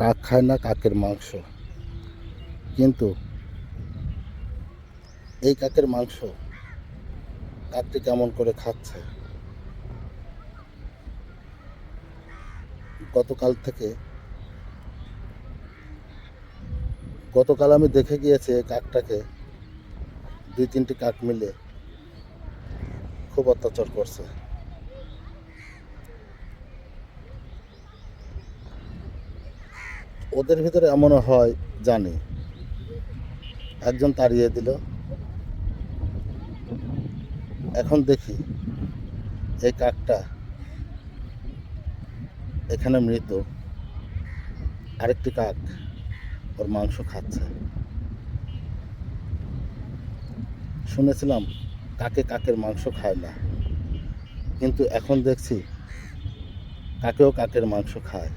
কাক খায় না কাকের মাংস। কিন্তু এই কাকের মাংস কাকটি কেমন করে খাচ্ছে? গতকাল থেকে গতকাল আমি দেখে গিয়েছি কাকটাকে দুই তিনটি কাক মিলে খুব অত্যাচার করছে। ওদের ভিতরে এমনও হয়, জানি। একজন তাড়িয়ে দিল। এখন দেখি, এই কাকটা এখানে মৃত। আরেকটি কাক ওর মাংস খাচ্ছে। শুনেছিলাম কাকে কাকের মাংস খায় না। কিন্তু এখন দেখছি কাকেও কাকের মাংস খায়।